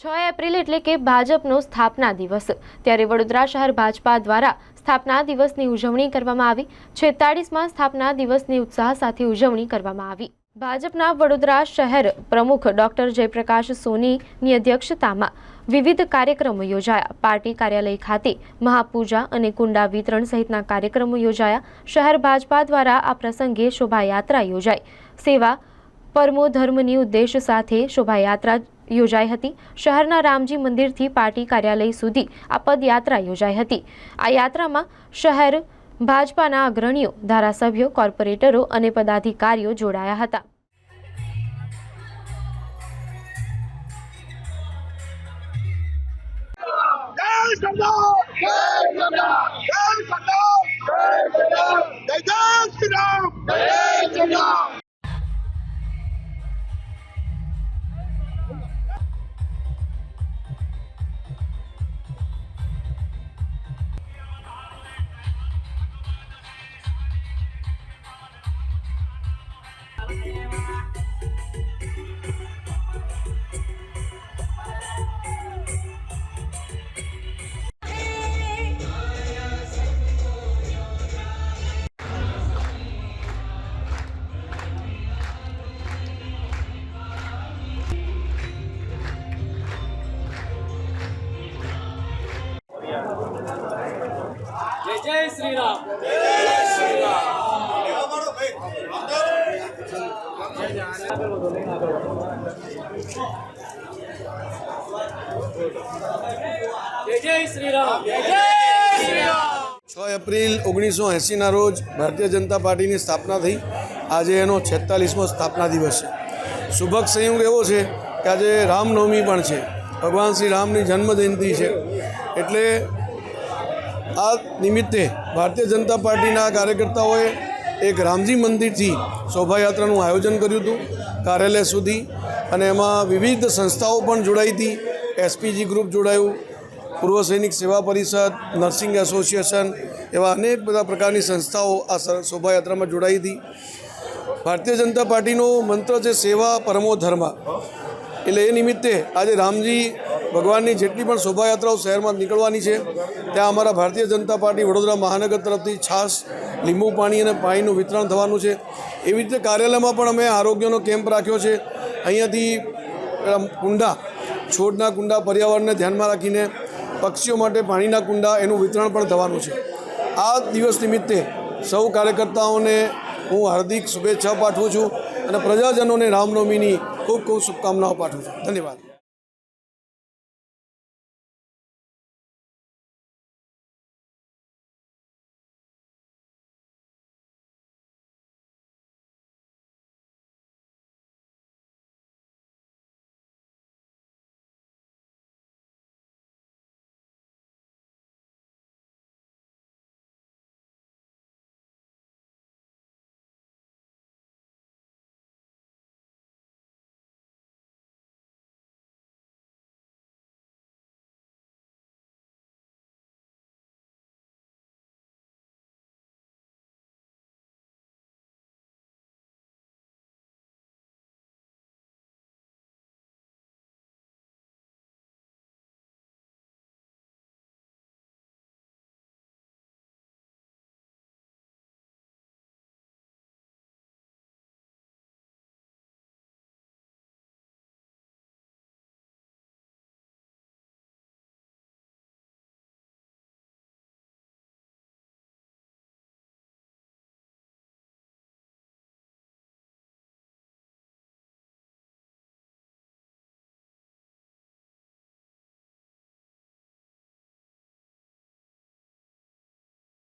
છ એપ્રિલ એટલે કે ભાજપનો સ્થાપના દિવસ. ત્યારે વડોદરા શહેર ભાજપા દ્વારા સ્થાપના દિવસની ઉજવણી કરવામાં આવી. છેતાળીસમાં સ્થાપના દિવસની ઉત્સાહ સાથે ઉજવણી કરવામાં આવી. ભાજપના વડોદરા શહેર પ્રમુખ ડોક્ટર જયપ્રકાશ સોનીની અધ્યક્ષતામાં વિવિધ કાર્યક્રમો યોજાયા. પાર્ટી કાર્યાલય ખાતે મહાપૂજા અને કુંડા વિતરણ સહિતના કાર્યક્રમો યોજાયા. શહેર ભાજપા દ્વારા આ પ્રસંગે શોભાયાત્રા યોજાઈ. સેવા, પરમો ધર્મની ઉદ્દેશ સાથે શોભાયાત્રા યોજાઈ હતી. શહેરના રામજી મંદિરથી પાર્ટી કાર્યાલય સુધી આ પદયાત્રા યોજાઈ હતી. આ યાત્રામાં શહેર ભાજપાના અગ્રણીઓ, ધારાસભ્યો, કોર્પોરેટરો અને પદાધિકારીઓ જોડાયા હતા. જય જય શ્રી રામ! જય જય શ્રી જય જય જય જય શ્રી છ એપ્રિલ ઓગણીસો એંસીના રોજ ભારતીય જનતા પાર્ટીની સ્થાપના થઈ. આજે એનો છેતાલીસમો સ્થાપના દિવસ છે. સુભગ સંયોગ એવો છે કે આજે રામનવમી પણ છે. ભગવાન શ્રી રામની જન્મજયંતિ છે. એટલે આ નિમિત્તે ભારતીય જનતા પાર્ટીના કાર્યકર્તાઓએ એક રામજી મંદિરથી શોભાયાત્રાનું આયોજન કર્યું હતું કાર્યાલય સુધી અને એમાં વિવિધ સંસ્થાઓ પણ જોડાઈ હતી. એસપીજી ગ્રુપ જોડાયું, પૂર્વ સૈનિક સેવા પરિષદ, નર્સિંગ એસોસિએશન એવા અનેક બધા પ્રકારની સંસ્થાઓ આ શોભાયાત્રામાં જોડાઈ હતી. ભારતીય જનતા પાર્ટીનો મંત્ર છે સેવા પરમો ધર્મ. એટલે એ નિમિત્તે આજે રામજી ભગવાનની જેટલી પણ શોભાયાત્રાઓ શહેરમાં નીકળવાની છે, ત્યાં અમારા ભારતીય જનતા પાર્ટી વડોદરા મહાનગર તરફથી છાશ, લીંબુ પાણી અને પાણીનું વિતરણ થવાનું છે. એવી રીતે કાર્યાલયમાં પણ અમે આરોગ્યનો કેમ્પ રાખ્યો છે. અહીંયાથી કુંડા, છોડના કુંડા પર્યાવરણને ધ્યાનમાં રાખીને પક્ષીઓ માટે પાણીના કુંડા એનું વિતરણ પણ થવાનું છે. આ દિવસ નિમિત્તે સૌ કાર્યકર્તાઓને હું હાર્દિક શુભેચ્છા પાઠવું છું અને પ્રજાજનોને રામનવમીની ખૂબ ખૂબ શુભકામનાઓ પાઠવું છું. ધન્યવાદ.